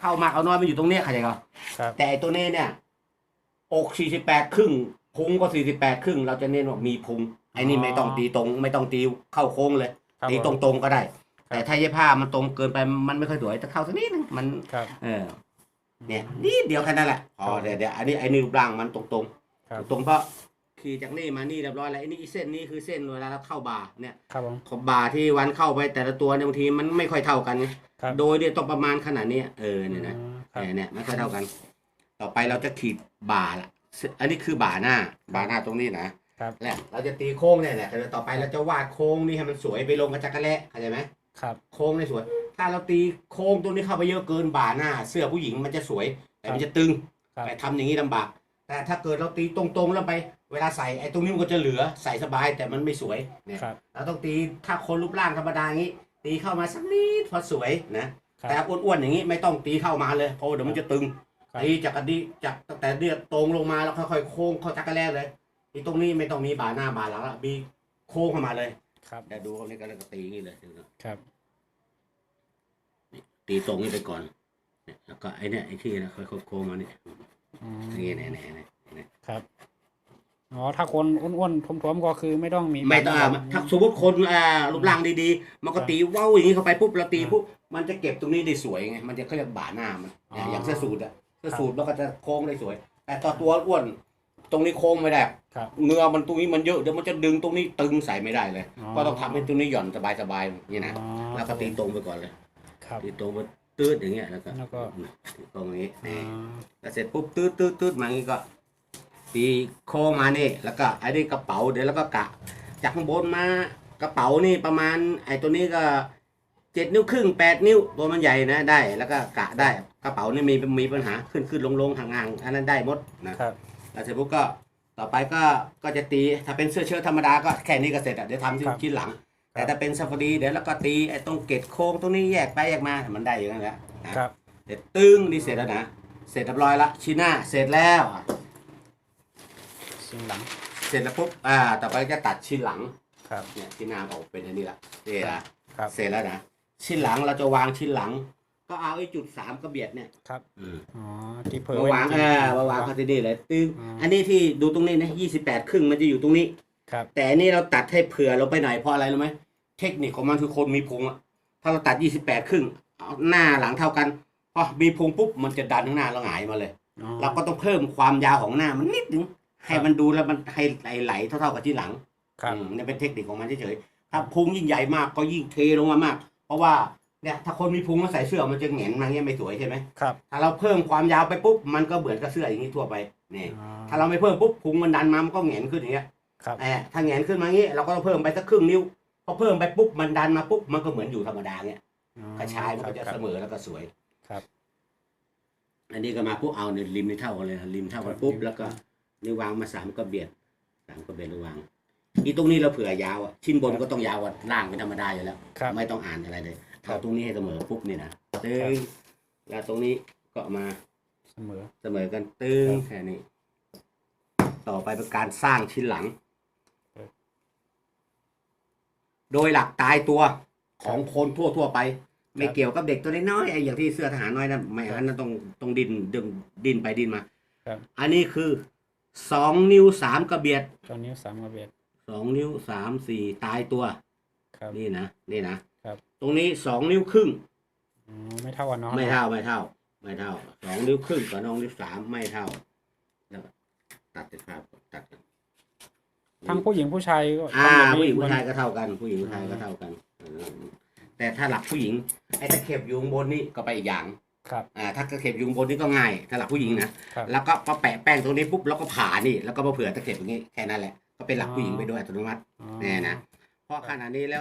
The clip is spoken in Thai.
เข้ามากเอาน้อยมันอยู่ตรงเนี้ยเข้าใจป่ะครับ แต่ไอ้ตัวนี้เนี่ย อกสี่สิบแปดครึ่งพุงก็สี่สิบแปดครึ่ง เราจะเน้นว่ามีพุงไอ้นี่ไม่ต้องตีตรง ไม่ต้องตีเข้าโค้งเลยครับตีผมตรงๆก็ได้ ครับ แต่ถ้าเย็บผ้ามันตรงเกินไปมันไม่ค่อยสวยแต่เข้าสักนิดนึงมัน ครับ เออ เนี่ยนิดเดียวแค่นั้นแหละอ๋อครับเดี๋ยวเดี๋ยวอันนี้ไอ้นี่รูปร่างมันตรงครับ ๆตรงเพราะ ขี่จากนี่มานี่เรียบร้อยแล้วไอ้นี่เส้นนี้คือเส้นเวลาเราเข้าบาร์เนี่ยครับผม ขอบบาร์ที่วันเข้าไปแต่ละตัวเนี่ยบางทีมันไม่ค่อยเท่ากันไงครับ โดยเนี่ยต้องประมาณขนาดเนี้ยเออเนี่ยนะอืมครับเนี่ยเนี่ยไม่ค่อยเท่ากัน ต่อไปเราจะขีดบ่าละซึ่งอันนี้คือบ่าหน้าบ่าหน้าตรงนี้นะครับและเราจะตีโค้งเนี่ยแหละแต่ต่อไปเราจะวาดโค้งนี่ให้มันสวยไปลงกับจักรแล้เข้าใจไหม ครับ โค้งนี่สวย ถ้าเราตีโค้งตรงนี้เข้าไปเยอะเกินบ่าหน้า เสื้อผู้หญิงมันจะสวย แต่มันจะตึง ครับ แต่ทำอย่างนี้ลำบาก แต่ถ้าเกิดเราตีตรงๆแล้วไป เวลาใส่ไอ้ตรงนี้มันก็จะเหลือใส่สบายแต่มันไม่สวยเนี่ยครับ เราต้องตีถ้าคนรูปร่างธรรมดาอย่างนี้ ตีเข้ามาสักนิดพอสวยนะ ครับแต่อ้วนๆอย่างนี้ไม่ต้องตีเข้ามาเลยเพราะว่าเดี๋ยวมันจะตึงครับ ตีจากกระดีจากตั้งแต่เดือดตรงลงมาแล้วค่อยๆโค้งเข้าจักรแรกเลยตีตรงนี้ไม่ต้องมีบ่าหน้าบ่าหลังละมีโค้งเข้ามาเลยครับเดี๋ยวดูเขานี่ก็แล้วก็ตีอย่างนี้เลย ครับตีตรงนี้ไปก่อนเนี่ยแล้วก็ไอ้เนี่ยไอ้ที่นะค่อยๆโค้งมาเนี่ยอืมนี่เนี่ยเนี่ยเนี่ยเนี่ยครับ อ๋อถ้าคนอ้วนๆท้วมๆก็คือไม่ต้องมีไม่ต้องอะถ้าสมมติคนอ่ารูปร่างดีๆ มันก็ตีเว้าอย่างนี้เข้าไปปุ๊บเราตีปุ๊บมันจะเก็บตรงนี้ได้สวยไงมันจะเขาเรียกบ่าหน้ามันเนี่ยอย่างเสื้อสูทอะเสื้อสูทมันก็จะโค้งได้สวย แต่ต่อตัวอ้วนตรงนี้โค้งไม่ได้ครับเงือมันตรงนี้มันเยอะเดี๋ยวมันจะดึงตรงนี้ตึงใส่ไม่ได้เลยอ๋อก็ต้องทำให้ตรงนี้หย่อนสบายๆนี่นะอ๋อแล้วก็ตีตรงไปก่อนเลยครับตีตรงไปตืดอย่างเงี้ยแล้วก็แล้วก็ตีตรงอย่างงี้อ๋นี่อแล้วเสร็จปุ๊บตืดตืดตืดมาอย่างงี้ก็ ตีโค้งมานี่ แล้วก็ไอ้นี่กระเป๋าเดี๋ยวแล้วก็กะ จากข้างบนมากระเป๋านี่ประมาณ ไอ้ตัวนี้ก็เจ็ดนิ้วครึ่งแปดนิ้วตัวมันใหญ่นะได้ แล้วก็กะได้กระเป๋านี่มีมีปัญหาขึ้นขึ้นลงลงห่างๆอันนั้นได้หมดนะครับแล้วเสร็จปุ๊บก็ต่อไปก็ก็จะตีถ้าเป็นเสื้อเชิ้ตธรรมดาก็แค่นี้ก็เสร็จอะเดี๋ยวทำที่ครับชิ้นหลัง แต่ถ้าเป็นซาฟารีเดี๋ยวแล้วก็ตีไอ้ตรงเกล็ดโค้งตรงนี้แยกไปแยกมามันได้อย่างนั้นแหละนะครับเสร็จตึ้งนี่เสร็จแล้วนะเสร็จเรียบร้อยละชิ้นหน้าเสร็จแล้วอะ ชิ้นหลัง เสร็จแล้วปุ๊บอ่า ต่อไปก็จะตัดชิ้นหลังครับ เนี่ยชิ้นหน้าออกเป็นอันนี้ละนี่ละครับ เสร็จแล้วนะชิ้นหลังเราจะวางชิ้นหลัง ก็เอาไอ้จุดสามกระเบียดเนี่ยครับอืมอ๋อที่เผลอมาวางไว้เออมาวางเขาที่นี่เลยตึ้งอืมอันนี้ที่ดูตรงนี้นะยี่สิบแปดครึ่งมันจะอยู่ตรงนี้ ครับ แต่อันนี้เราตัดให้เผื่อเราไปหน่อยเพราะอะไรรู้ไหมเทคนิคของมันคือคนมีพุงอะถ้าเราตัดยี่สิบแปดครึ่งเอาหน้าหลังเท่ากันพอมีพุงปุ๊บมันจะดันข้างหน้าเราหงายมาเลย อ๋อเราก็ต้องเพิ่มความยาวของหน้ามันนิดนึง ให้มันดูแล้วมันให้ไหลๆเท่าๆกับที่หลังครับอืมนี่เป็นเทคนิคของมันเฉยๆถ้าพุงยิ่งใหญ่มากก็ยิ่งเทลงมามาก เพราะว่าเนี่ยถ้าคนมีพุงมาใส่เสื้อมันจะแหงนมาเงี้ยไม่สวยใช่ไหมครับถ้าเราเพิ่มความยาวไปปุ๊บมันก็เหมือนกับเสื้ออย่างนี้ทั่วไปนี่ อ๋อ ถ้าเราไม่เพิ่มปุ๊บพุงมันดันมามันก็แหงนขึ้นอย่างเงี้ยครับแอบถ้าแหงนขึ้นมางี้เราก็ต้องเพิ่มไปสักครึ่งนิ้วพอเพิ่มไปปุ๊บมันดันมาปุ๊บมันก็เหมือนอยู่ธรรมดาเงี้ยอ๋อกระชายมันก็จะครับ เสมอแล้วก็สวยครับอันนี้ก็มาปุ๊บเอาเนี่ยริมนี่เท่ากันเลยนะริมเท่ากันปุ๊บแล้วก็ นี่วางมาสามกระเบียดสามกระเบียดระวางอีตรงนี้เราเผื่อยาวอะชิ้นบนก็ต้องยาวกว่าล่างเป็นธรรมดาอยู่แล้ว ครับไม่ต้องอ่านอะไรเลยครัเอาบตรงนี้ให้เสมอปุ๊บนี่นะตึงแล้วตรงนี้ก็มาเสมอ เสมอกันตึงครับแค่นี้ ต่อไปเป็นการสร้างชิ้นหลังครับโดยหลักตายตัวของครับคนทั่วทั่วๆไป ไม่ครับเกี่ยวกับเด็กตัวน้อยๆไอ้อย่างที่เสื้อทหารน้อยนะไม่ครับอันนั้นต้องต้องดินดึงดินไปดินมาครับอันนี้คือ สองนิ้วสามกระเบียดตอนนิ้วสามกระเบียดสองนิ้วสามสี่ตายตัว ครับ นี่นะนี่นะครับ ตรงนี้สองนิ้วครึ่งอ๋อไม่เท่ากันเนาะไม่เท่าไม่เท่า ไม่เท่าสองนิ้วครึ่งกับน้องนิ้วสามไม่เท่าแล้วก็ตัดเป็นภาพก่อนตัดกันทั้งผู้หญิงผู้ชายก็อ่าทำแบบผู้หนี้ญิงผู้ชายเหมือนก็เท่ากัน ผู้หญิงผู้ชายก็เท่ากันเออแต่ถ้าหลักผู้หญิงไอ้ตะเข็บอยู่ข้างบนนี่ก็ไปอีกอย่าง ครับอ่าถ้าตะเข็บอยู่ข้างบนนี่ก็ง่ายถ้าหลักผู้หญิงนะครับ แล้วก็มาแปะแป้งตรงนี้ปุ๊บแล้วก็ผ่านี่แล้วก็มาเผื่อตะเข็บอย่างนี้แค่นั้นแหละก็เป็นหลักผู้หญิงไปด้วยอัตโนมัติอ๋อ แน่นะเพราะขณะนี้แล้ว